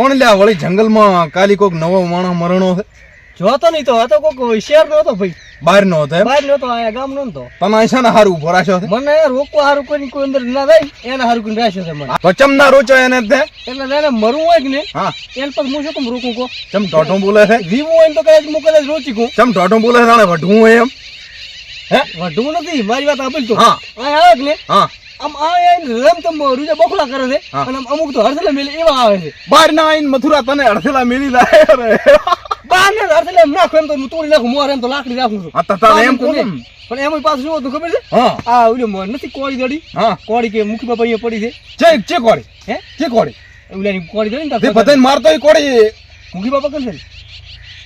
કોણ લ્યા વળી જંગલમાં કાલી કોક નવો માણસ મરણો છે? જોતો નહીં તો હતો કોક શેર નો હતો ભાઈ. બહાર નો હતો બહાર નો હતો આયા ગામ નો તો તમે આશા ને હારું ઊભો રાખ્યો મને રોકવા હારું કોઈ કોઈ અંદર ના થાય એને હારું કોઈ રાખ્યો છે મને. તો ચમ ના રોચો એને તે એટલે એને મરવું હોય કે ને હા. એને પછી હું શું કેમ રોકું કો ચમ ઢોઢો બોલે છે? જીવું હોય તો કદાચ કદાચ રોચી કું ચમ ઢોઢો બોલે છે વઢવું હોય એમ? હે વઢવું નથી મારી વાત આપેલ તો. હા. આ આવે કે ને હા. આમ આવે એને રમતમ રૂજા બખલા કરે છે અને આમ અમુક તો હરસેલા મેલી એવા આવે છે. બહાર ના આવીને મથુરા તને અડધેલા મેલી લાય રે. બહાર ને હરસલે એમ નાખો એમ તો તોડી નાખું મોર એમ તો લાકડી રાખું છું. તારે એમ કોણ પણ એમ પાછું શું હતું ખબર છે? હા. આ ઓલી મોર નથી કોળી દડી. હા. કોળી કે મુખી બાપા અહીંયા પડી છે. ચે ચે કોળી? હે? ચે કોડી ઓલાની કોળી દડી ને તે બધાને મારતો કોળી મુખી બાપા કેમ છે?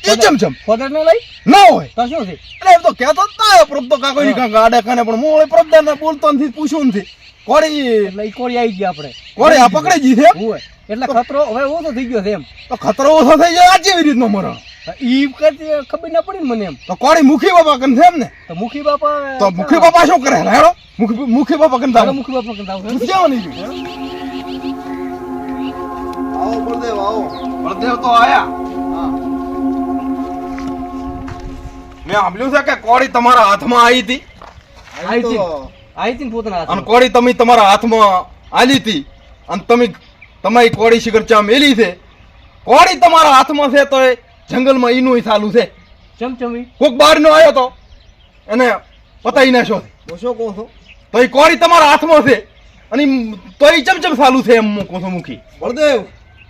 એ ચમ ચમ. ફોદર ન લઈ? ના હોય. તો શું છે? એટલે એમ તો કહેતો જ ના પ્રભ તો કાકો ની કાકા આડે પણ હું પ્રભદાર ને બોલતો નથી કોડી એટલે ઈ કોળી આવી ગયા આપણે. કોડી આ પકડી જી છે હોય. એટલે ખતરો હવે ઓછો થઈ ગયો છે એમ. તો ખતરો ઓછો થઈ ગયો આ કેવી રીતનો મરણ? ઈ કરતી ખબર ના પડી મને એમ. તો કોડી મુખી બાપા કન છે એમ ને? તો મુખી બાપા તો મુખી બાપા શું કરે? હેડો. મુખી મુખી બાપા કન દાવ મુખી બાપા આવું છે. ક્યાં નહીં આવો બળદેવ આવો. બળદેવ તો આયા. હા. મેં સાંભળ્યું છે કે કોડી તમારા હાથમાં આવી હતી? આવી હતી. આવી હતી પોતાના હાથમાં. અને કોળી કોડી તમે તમારા હાથમાં આલી હતી. અને તમે તમારી કોડી શિખર ચા મેલી છે. કોડી તમારા હાથમાં છે તો એ જંગલમાં ઈનું ચાલુ છે. ચમચમી. કોક બહાર નો આવ્યો તો એને પતાઈ નાખ્યો છે. શું છો છું? તો એ કોડી તમારા હાથમાં છે. અને તો એ ચમચમ ચાલુ છે એમ હું કહું છું મુખી. બળદેવ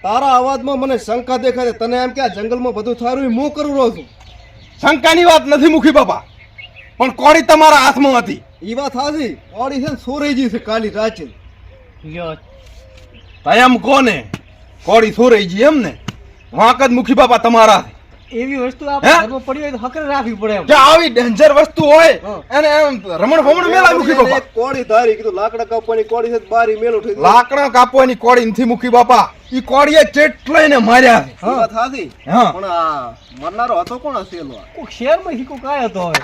તારા અવાજમાં મને શંકા દેખાય છે. તને એમ કે આ જંગલમાં બધું થારું એ હું કરું રહ્યો છું? શંકાની વાત નથી મુખી બાપા. પણ કોડી તમારા હાથમાં હતી. એ વાત હાજી કોડી છે જી છે કાલી રાચી. લ્યો તો એમ કોને? કોડી સોરાઈ એમ ને? વાંક જ મુખી બાપા તમારા છે. એવી વસ્તુ આપણે ઘરમાં પડી હોય તો હકર રાખવી પડે એમ. જો આવી ડેન્જર વસ્તુ હોય અને એમ રમણ ભમણ મેલા મુખી બાપા. કોળી ધારી કીધું લાકડા કાપવાની કોળી છે બારી મેલું થઈ લાકડા કાપવાની કોડી નથી મુખી બાપા. ઈ કોડીએ ને માર્યા વાત હા. પણ આ મરનારો હતો કોણ હસેલો આ? કોક શહેરમાં થી કોક આયો તો હવે.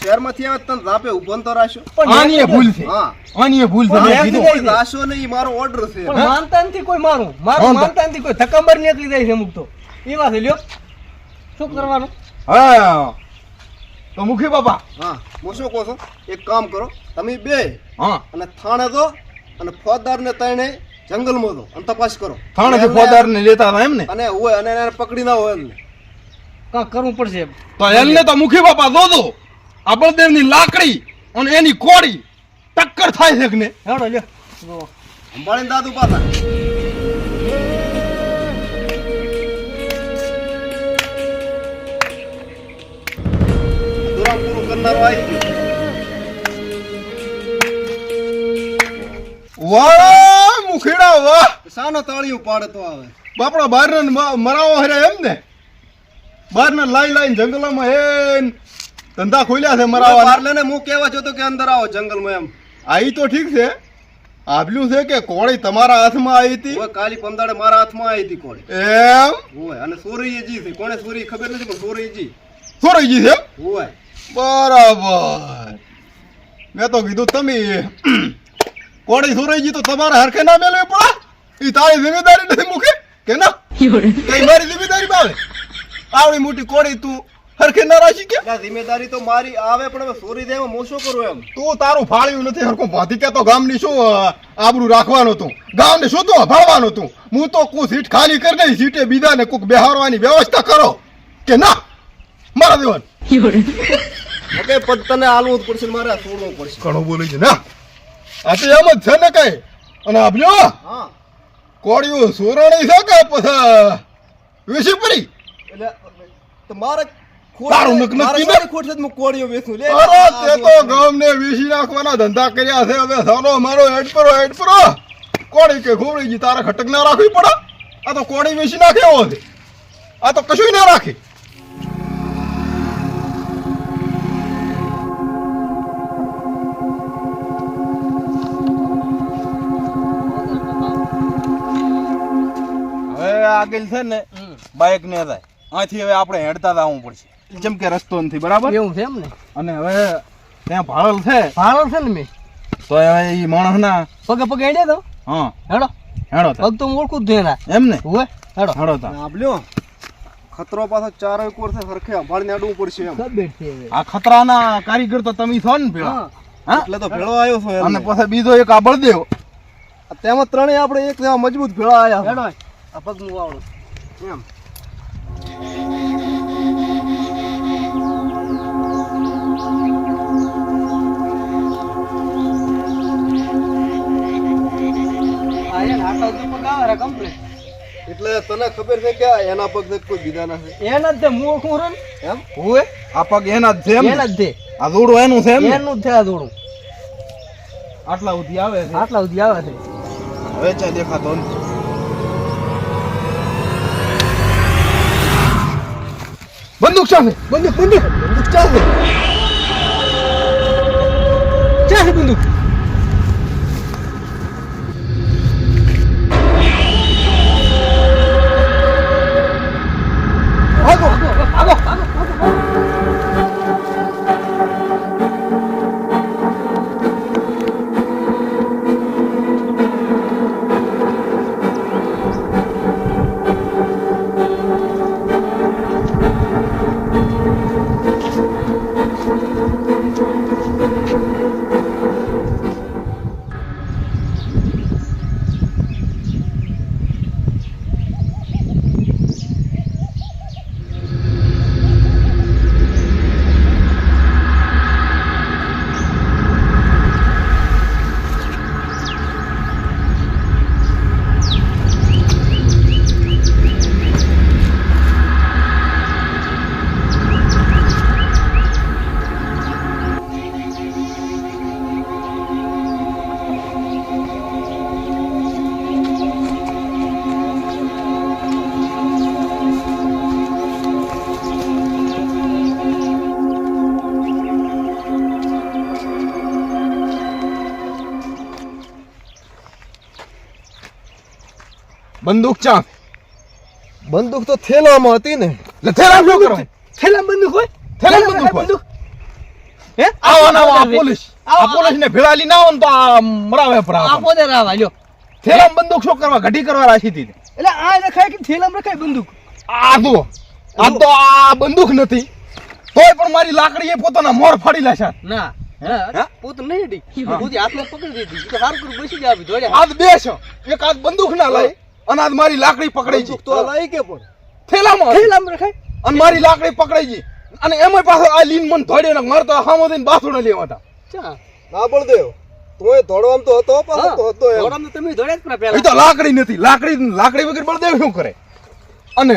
શહેરમાંથી આવે તને રાપે ઊભો તો રાખ્યો. પણ આની ભૂલ છે. હા. આની ભૂલ છે. મેં કીધું. નહીં ઈ મારો ઓર્ડર છે. પણ માનતા નથી કોઈ મારું. મારું માનતા નથી કોઈ ધક્કંબર નીકળી જાય છે અમુક તો. છે લ્યો. શું કરવાનું? હા. તો મુખી બાપા. હા હું શું કહું છું? એક કામ કરો તમે બે હા. અને થાણે દો અને ફોદાર ને તણે જંગલમાં દો અને તપાસ કરો. એમને- ફોદાર ને લેતા હતા એમ ને અને હોય અને એને પકડી ના હોય એમને. કાં કરવું પડશે એમ. તો એમને તો મુખી બાપા દો દો. આ બળદેવની લાકડી અને એની કોડી ટક્કર થાય છે કે ને હેડો લે. સંભાળીને દાદુ પાછા. દુરામ આવી ગયો વાહ મુખીડા વાહ. શાનો તાળીયું પાડે આવે. બાપડા બહાર મરાવો હરે એમ ને? બહાર ને લાઈ લાઈ જંગલોમાં હે ધંધા ખોલ્યા છે મરાવા પાર્લે ને હું કેવા જોતો કે અંદર આવો જંગલમાં એમ. આ તો ઠીક છે. આબલું છે કે કોળી તમારા હાથમાં આવી હતી? ઓય કાલી પંદાડે મારા હાથમાં આવી હતી કોળી. એમ? ઓય અને સોરી જી છે. કોણે સોરી ખબર નથી પણ સોરી જી સોરાઈ ગઈ છે ઓય. બરાબર. મેં તો કીધું તમે કોડી સોરાઈ તો તમારે હરખે ના મેળવી પડે ઈ તારી જિમ્મેદારી નથી મૂકી? કે ના? કઈ મારી જિમ્મેદારી આવે? આવડી મોટી કોડી તું હરખે ના રાખી કે જિમ્મેદારી તો મારી આવે પણ હવે સોરી દેવા મોશો કરું એમ? તું તારું ફાળ્યું નથી હરખો. ભાતી કે તો ગામની શું આબરૂ રાખવાનું તું? ગામને શું તું ભાળવાનું તું? હું તો કુ સીટ ખાલી કરી દઈ સીટે બીજાને કોક બેહારવાની વ્યવસ્થા કરો. કે ના? મારા દેવાન. ઓકે પદ તને આલવું જ પડશે ને મારે તોડવું પડશે. ઘણું બોલી છે. ના. આ તો એમ જ છે ને કઈ. અને આપજો હા. કોળિયું સોરણી છે કે પછી વેસી પડી? એટલે તો મારે તારું નક નક્કી શાની ખોટ છે કોળીઓ વેચું? લે અરે તે તો ગામને વેસી નાખવાના ધંધા કર્યા છે. હવે સાલો મારો હેડ પરો હેડ પરો. કોળી કે ખોવડી તારે ખટક ના રાખવી પડે? આ તો કોળી વેચી નાખે એવો છે. આ તો કશું ના રાખે. આગળ છે ને બાઇક ને થાય. અહીંથી હવે આપણે હેડતા આવવું પડશે. જેમ કે રસ્તો નથી બરાબર? એવું છે એમ ને? અને હવે ત્યાં ભાળલ છે. ભાળલ છે ને મેં? તો હવે એ માણસના પગે પગે હેડે તો? હા. હેડો. હેડો પગ તો હું ઓળખું જ છું એના. એમ ને? હોય હેડો. હેડો તા. આપલ્યો ખતરો પાછો ચારો એક વર્ષે સરખે સંભાળીને અડવું પડશે એમ. છે. આ ખતરાના કારીગર તો તમે છો ને ભેળા હા. એટલે તો ભેળો આવ્યો છો અને. પછી બીજો એક આ બળદેવ. તેમાં ત્રણેય આપણે એક જેવા મજબૂત ભેળા આવ્યા હેડો આ પગનું વાવડું. એમ. આ એને આટલા સુધી આવે એટલે તને ખબર છે કે એના પગ કોઈ છે? એના જ હું ઓળખું રે. એમ? હોય આ પગ એના જ છે એના જ તે આ દોડો એનું છે? એનું જ છે આ દોડું આટલા સુધી આવે છે? આટલા સુધી આવે છે. હવે ચા દેખાતો નથી. બંદૂક છે બંદૂક બંદૂક બંદૂક ચાલે ચાલે બંદૂક બંદૂક ચા બંદૂક તો થેલામાં હતી ને. એટલે થેલા શું કરો થેલા બંદૂક હોય? થેલા બંદૂક હોય? હે? આવો ના આવો આ પોલીસ. આ પોલીસ ને ભેળાલી ના હોય તો આ મરાવે પરા આ પોતે રાવા લ્યો. થેલામાં બંદૂક શું કરવા? ઘડી કરવા રાખી દીધી એટલે આ રખાય કે થેલામાં રખાય બંદૂક? આ તો આ તો આ બંદૂક નથી. તોય પણ મારી લાકડી એ પોતાના મોર ફાડી લેશે ના? પોત નહીં હતી પોતે હાથમાં પકડી દીધી. સારું કરું બેસી ગયા જોડે. હાથ બે છે એક હાથ બંદૂક ના લઈ. અને આજ મારી લાકડી પકડાઈ ગઈ તો લઈ કે પણ. થેલામાં. થેલામાં રખાય. અને મારી લાકડી પકડાઈ ગઈ અને એમાં પાછો આ લીન મન ધોડે ને મારે તો હામો દઈને બાથરૂમ લેવા હતા ચા. ના બળદેવ તોય ધોડવામ તો હતો પણ તો હતો એમ. ધોળામાં તો તમે ધોડે જ પણ પહેલા તો લાકડી નથી. લાકડી લાકડી વગર બળદેવ શું કરે? અને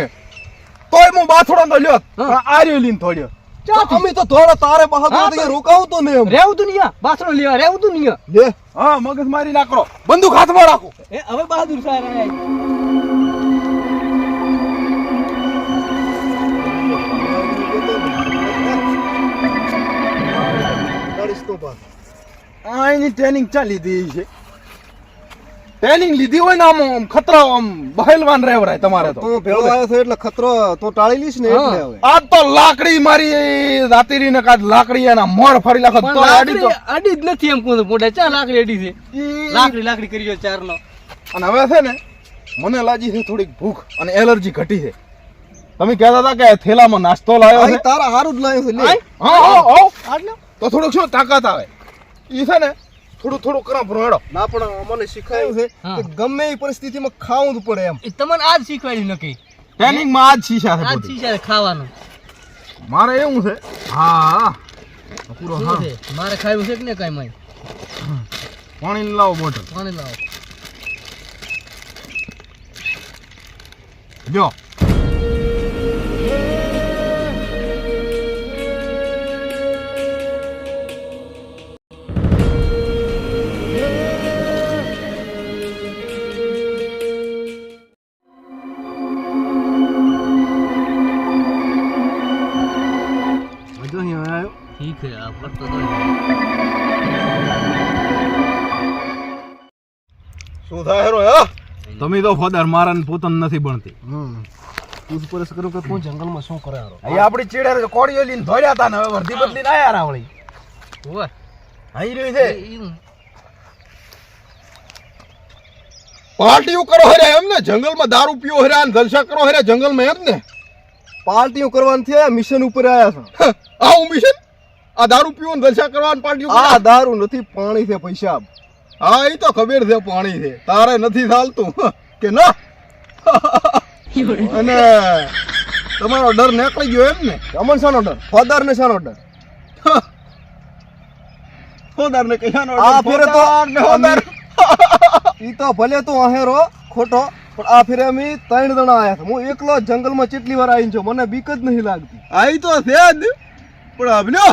તોય હું બાથોડો તો લ્યો પણ આ લીન ધોડ્યો. અમે તો ધોળા તારે બહાદુર રોકાવું તો ને એમ તું નહીં બાથરૂમ લેવા રેવું તું નહીં લે. હા મગજ મારી નાખો. બંદૂક હાથમાં રાખો. એ હવે બહાદુર સાહેબ રહ્યા ગાડીશ તો પાછો. આ એની ટ્રેનિંગ ચાલી દીધી છે. ટ્રેનિંગ લીધી હોય ને આમ આમ ખતરા આમ બહેલવાન રહેવરાય તમારે તો. તું ભેળો આવ્યો છે એટલે ખતરો તો ટાળી લઈશ ને એટલે હવે. આજ તો લાકડી મારી રાતીરી ને કાદ લાકડી એના મોર ફરી લાખો તો આડી તો આડી જ નથી એમ કોણ મોઢે. ચા લાકડી અડી છે. લાકડી લાકડી કરી ગયો ચાર નો અને હવે છે ને મને લાગી છે થોડીક ભૂખ અને એલર્જી ઘટી છે. તમે કહેતા હતા કે થેલામાં નાસ્તો લાવ્યો છે. તારા હારું જ લાવ્યો છે લે. હા હા હા. તો થોડુંક શું તાકાત આવે? ઈ છે ને થોડું થોડું કરા ભરો ના પણ મને શીખાયું છે કે ગમે એ પરિસ્થિતિમાં ખાવું જ પડે એમ. તમને આજ શીખવાડ્યું નક્કી? ટ્રેનિંગમાં આજ શીશા છે આજ બધી. ખાવાનું. મારે એવું છે? હા. પૂરો હા. મારે ખાવું છે કે ને કાઈ મય પાણી લાવો બોટલ. પાણી લાવો. જો આવ્યો है आप આ तो તો શું થાય હેરો હે? તમે તો ફાધર મારા પોતન નથી બનતી હમ. પૂછપરછ કરું કે તું જંગલમાં શું કરે હારો અહીં આપડી ચીડે કોડીઓ લઈને ધોડ્યા હતા ને હવે વર્ધી બદલીને યાર આવળી ઓય અહીં રહ્યું છે. પાર્ટીઓ કરો હરે એમ ને જંગલમાં દારૂ પીઓ હરે અને જલસા કરો હરે જંગલમાં એમ ને પાર્ટીઓ કરવાની થયા મિશન ઉપર આવ્યા છે. હ, આવું મિશન આ દારૂ પીવો ને જલસા કરવાનું પાર્ટી આ દારૂ નથી પાણી છે પૈસા હા એ તો ખબર છે પાણી છે. તારે નથી ચાલતું. કે ના? અને તમારો ડર નીકળી ગયો એમ ને? અમન શાનો ડર? ફાધર ને શાનો ડર? હોદાર ને કહેવાનો આ ફેરે તો ઈ તો ભલે તું અહેરો ખોટો પણ આ ફેરે અમે ત્રણ જણા આયા હતા હું એકલો જંગલમાં કેટલી વાર આવીને છું. મને બીક જ નહીં લાગતી. આઈ તો છે જ. પણ અભિનો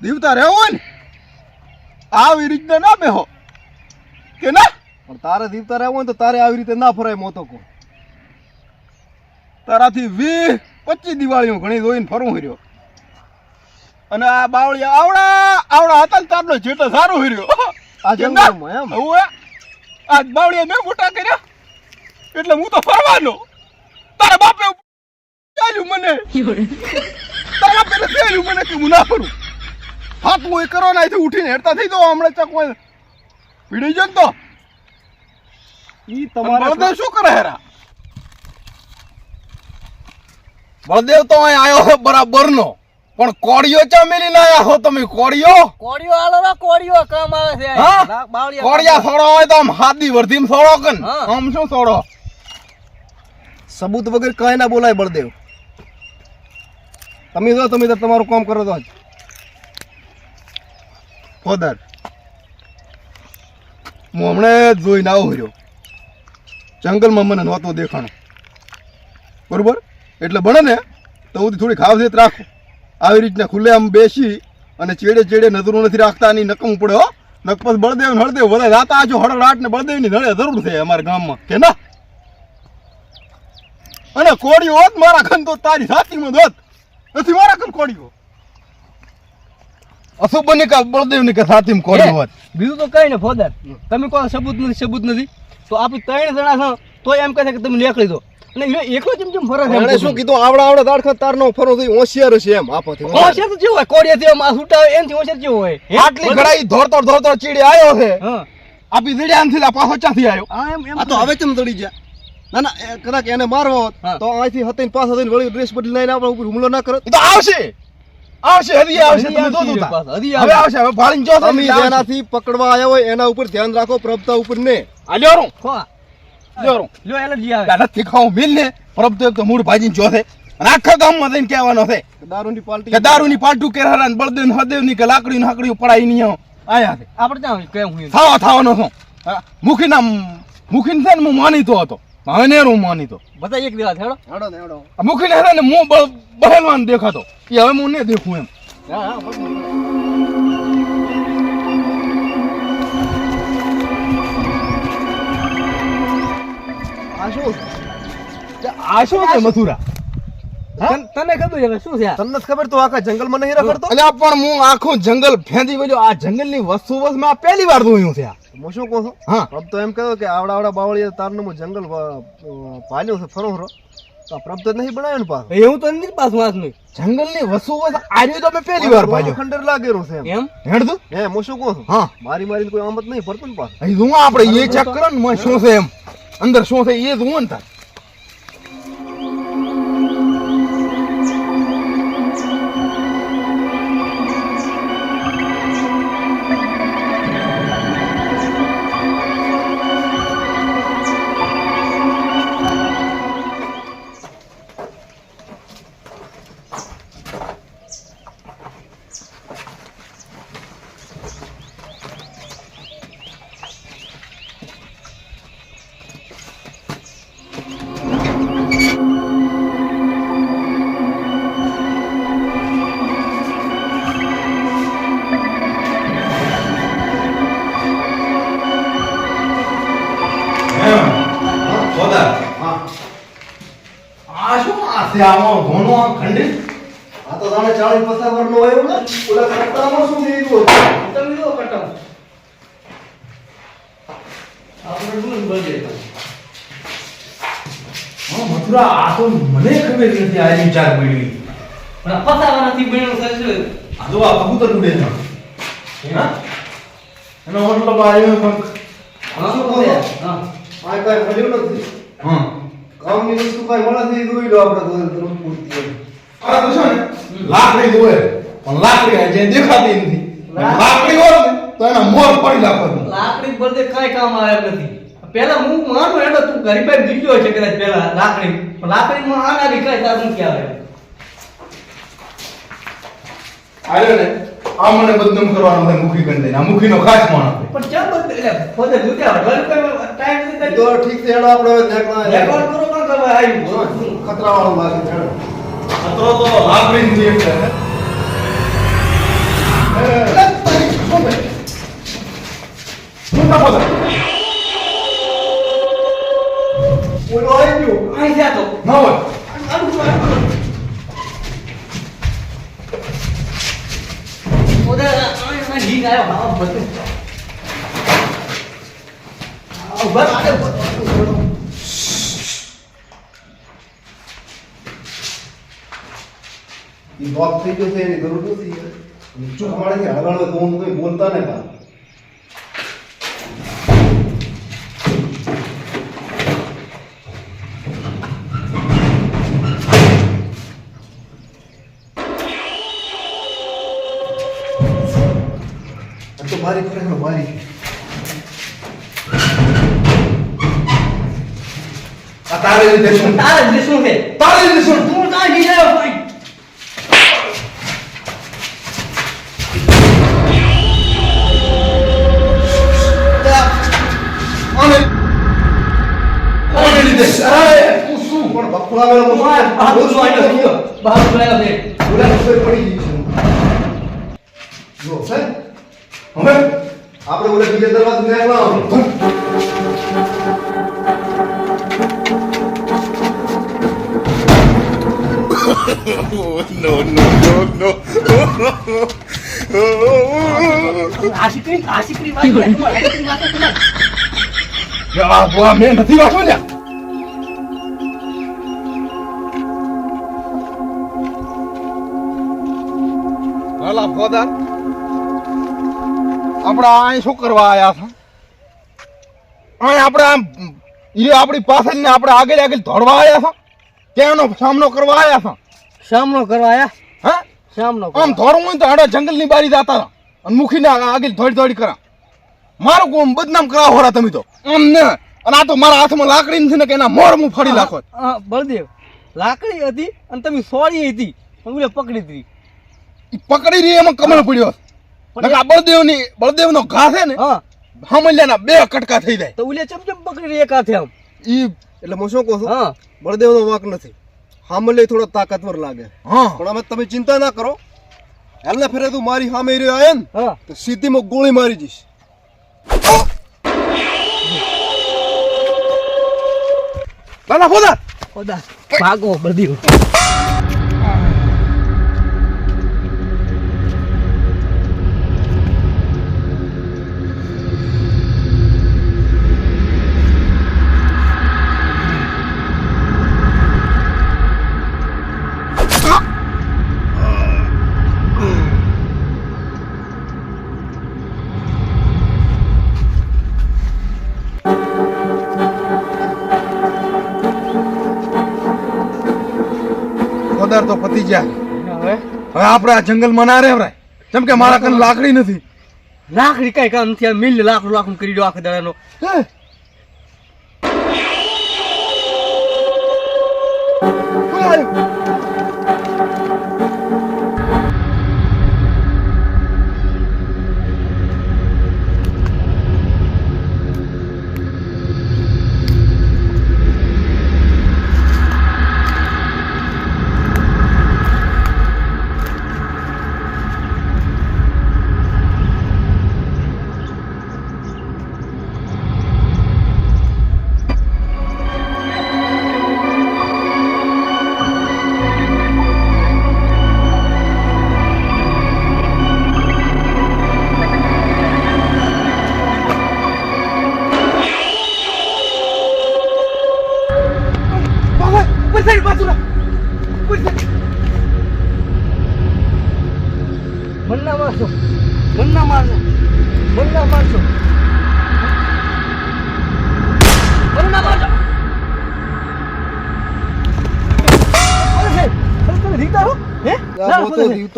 દીવતા રહેવો ને આવી રીતના ના બેહો કે ના પણ તારે દીવતા રહેવો ને તો તારે આવી રીતે ના ફરાય મોતો કો તારાથી વીસ પચીસ દિવાળીઓ ઘણી જોઈને ફરવું હર્યો અને આ બાવળિયા આવડા આવડા હતા ને તારનો જેટલો સારું હર્યો આ? જંગલમાં એમ હવે આ બાવળિયા મેં મોટા કર્યા એટલે હું તો ફરવાનો તારા બાપે ચાલ્યું મને તારા બાપે નથી ચાલ્યું મને કે હું ના ફરું હા હું એ કરો ને અહીંથી ઉઠીને હેરતા થઈ દો હમણાં ચક કોઈ પીડી જાય ને તો. ઈ તમારે બળદેવ શું કરે હેરા? બળદેવ તો અહીં આવ્યો છે બરાબર નો પણ કોડિયો ચા મેલીને આવ્યા હો તમે? કોડિયો કોડિયો આલો ના કોડિયો કામ આવે છે. બાવળિયા કોડિયા સોડો હોય તો આમ હાદી વર્ધીમ સોડો કન આમ શું સોડો સબૂત વગર કઈ ના બોલાય બળદેવ. તમે જો તમે તો તમારું કામ કરો તો જ ફોદર હું હમણે જોઈને આવું રહ્યો. જંગલમાં મને નહોતો દેખાણો. બરાબર? એટલે બને ને, તો હું થોડી ખાવજેત રાખો. આવી રીતના ખુલ્લે આમ બેસી અને ચેડે ચેડે નજરો નથી રાખતા ની નકમ પડે, હો. નકપત બળદેવ હળદેવ બધા રાતા આજો હળહળાટ ને બળદેવની નળે જરૂર છે અમારા ગામમાં. કે ના? અને કોળીઓ હોત, મારા ખન તો તારી સાચીમાં જ હોત. નથી મારા ખન કોળીઓ. અશુભની કા બળદેવની કા સાચીમાં કોળીઓ હોત? બીજું તો કઈ ને ફોદર તમે કોઈ સબૂત નથી સબૂત નથી. તો આપણે ત્રણ જણા છો તો એમ કહે છે કે તમે નીકળી દો અને એનો એકલો જેમ જેમ ફરે છે એમ એણે કહું શું કીધું? આવડા આવડા દાડખત તારનો ફરો થઈ હોશિયાર છે એમ આપોથી. હોશિયાર તો જેવું હોય? કોળિયાથી આમ છૂટા હોય એનથી હોશિયાર જેવું હોય? આટલી ઘડાઈ ધોરતો ધોરતો ચીડી આવ્યો છે. હા. આપી દીડ્યા નથી લા પાછો ચાથી આવ્યો આ એમ એમ આ તો હવે ચમ તળી ગયા? ના ના કદાચ એને મારવો તો અહીંથી હતી પાછો થઈને વળી ડ્રેસ બદલી લઈને આપણા ઉપર હુમલો ના કરો તો આવશે. આવશે હજી આવશે તમે જો હજી તા. હવે આવશે. હવે ભાળીને જો તમે જેનાથી પકડવા આવ્યા હોય એના ઉપર ધ્યાન રાખો પ્રભતા ઉપર ને. રૂ ખો. લ્યો રૂ લ્યો એલર્જી આવે. દાદા ખાવું મિલ ને. પ્રભતો તો એક તો મૂળ ભાજીને જોશે. અને આખા ગામમાં જઈને કહેવાનો છે. દારૂની પાલટી કે દારૂની પાલટું કે હરાન બળદેવ ને હદેવની કે લાકડી હાકડી પડાઈ નહીં આયા છે. આપણે ત્યાં કે હું. થાવા થાવાનો છું. મુખી મુખીન મુખી છે ને હું માનીતો હતો. હવે ને હું માનીતો બધા એક દિવસ હેડો હેડો ને હેડો. આ ને છે ને હું બહેલવાન દેખાતો. એ હવે હું ને દેખું એમ. હા હા આ શું છે? આ શું છે મથુરા? તન- ખબર છે શું છે તમને ખબર? તો આખા જંગલમાં નહીં રખડતો? અલ્યા પણ હું આખું જંગલ ફેંદી વળ્યો આ જંગલની વસ્તુ વસ્તુ પહેલી વાર જોયું છે આ. હું શું કહું છું? હા. પ્રભ તો એમ કહ્યું કે આવડા આવડા બાવળીએ તારનું જંગલ પાલ્યું છે ફરો ફરો. તો પ્રભ તો નહીં બનાવ્યો ને પાછું? એવું તો નથી પાછું હાથનું જંગલની વસુ વસ આવ્યું તો મેં પહેલી વાર પાછું ખંડર લાગેલું છે એમ. એમ? હે હું શું કહું છું? હા. મારી મારી કોઈ આમત નહીં ફરતું ને પાછું. જોવા આપણે એ ચેક કરો ને શું છે એમ? અંદર શું છે એ જોવો ને તાર. શું આમાં ઘોનો આ ખંડિત? આ તો તાણે ચાલીસ પચાસ વર્ષનો આવ્યો ને ઓલા કરતામાં શું દીધું? તમે જો કટમ. આપણે શું બોલીએ હા મથુરા આ તો મને ખબર નથી આ વિચાર પડ્યો પણ આ પતાવાનાથી બન્યું છે આ તો આ કબૂતર ઉડે છે. હા? એનો મતલબ આ પણ હા, શું બોલે. કહો? હા. આ કાંઈ મળ્યું નથી. હા. કામની વસ્તુ કઈ મળે જોઈ લો આપણે તો જરૂર પૂરતી હોય. આ તો છે ને. લાકડી જોવે પણ લાકડી જે દેખાતી નથી. લાકડી? હોય ને તો એના મોર પડી લાખો લાકડી બળદે કઈ કામ આવે નથી. પેલા હું માનું એટલે તું ગરીબ દીધો છે કદાચ પેલા લાકડી. પણ લાકડીમાં આના બી કઈ તારું ક્યાં આવે? આવ્યો ને. આ મને બદનામ કરવાનો છે મુખી કરી દે આ મુખીનો ખાસ માણસ. પણ ચા બધે એટલે દૂધ્યા ઘર કોઈ ટાઈમ નથી તો ઠીક છે હેડો આપણે નેકળા રેકોર્ડ કરો પણ કરવા આવ્યું વાળો લાગે છે ખતરો તો લાભરી નથી એટલે છે? ઓલો આવી ગયો. આઈ થયા તો. ના હોય. ઢીંગ આવ્યો હા બધે આ બસ. આ ઈ લોક થઈ ગયો છે, એની જરૂર નથી. ચૂપ મારે હળગાડો તો હું કોઈ બોલતા ને પા મારી ખરેખર મારી આ તારે લીધે શું? તારે જ શું છે? તારે લીધે શું? તું ભાઈ આને લીધે? આ બહાર પડી ગઈ છે. હવે આપણે બોલે બીજા દરવાજે નીકળવા. આશીકરી વાત મેં નથી વાંચો ને હાલા ફોદાર આપણે અહીં શું કરવા આયા છે? અહીં આપણે આમ એ આપણી પાછળ ને આપણે આગળ આગળ દોડવા આવ્યા હતા કેનો સામનો કરવા આયા છે? સામનો કરવા આયા? હા? સામનો આમ દોડવું હોય તો જંગલ જંગલની બારી જતા અને અને મુખીને આગળ દોડી દોડી કરા. મારું કોમ બદનામ કરાવો હોરા તમે તો. આમ ને. અને આ તો મારા હાથમાં લાકડી નથી ને કે એના મોર હું ફરી નાખો. બળદેવ. લાકડી હતી અને તમે સોળી હતી. પકડી હતી. પકડી રહી એમાં કમળ પડ્યો. બળદેવની બળદેવનો ઘા છે ને હા. હમલ્યાના બે કટકા થઈ જાય. તો ઓલે ચમચમ પકડી એક હાથે આમ. ઈ એટલે હું શું કહું છું? હા. બળદેવનો વાંક નથી. હામલે થોડો તાકાતવર લાગે. હા. પણ અમે તમે ચિંતા ના કરો. હાલને ફેરે તું મારી સામે રહ્યો આયો ને હા. તો સીધીમાં ગોળી મારી જઈશ. લાલા ખોદા. ખોદા. ભાગો બળદેવ. હવે આપણે આ જંગલમાં ના રહેવરાય જેમ કે મારા કન લાકડી નથી. લાકડી કઈ કામ નથી. મિલ લાકડું લાકડું કરી દો આખા દાડાનો. હે?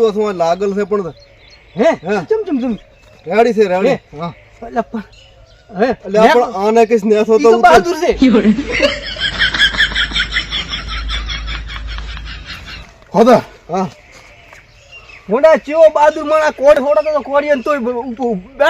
તો શું લાગલ છે પણ હે? હે? ચમ ચમ ચમ. રેડી છે રેડી હે? અલા પણ- હે? એટલે આપણે આને કઈશ સ્નેહ તો બહાદુર છે હોદા હા મોડા ચેવો બહાદુર માણા કોડ ફોડો તો કોડી અને તોય બેઠો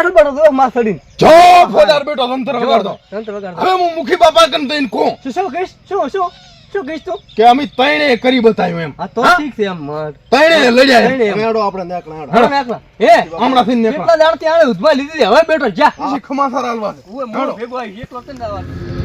બેઠો તો માં સડી જો ખોદાર બેટો તંત્ર વગાડતો તંત્ર વગાડતો. હવે હું મુખી બાપા કન દઈને કો શું શું કહીશ શું શું શું કહીશ તું કે અમે તૈણે કરી બતાવ્યું એમ હા તો ઠીક છે એમ માર. તૈણે લડ્યા. તૈણે. આપણે નેકળા હેડો. હે હમણાંથી થી નીકળો. કેટલા દાડથી આણે ઉધમાં લીધી હવે બેઠો જા ખમાસર હાલવા ઓય ઉવે ભેગો આવી, એકલો કેમ ના આવવાનું?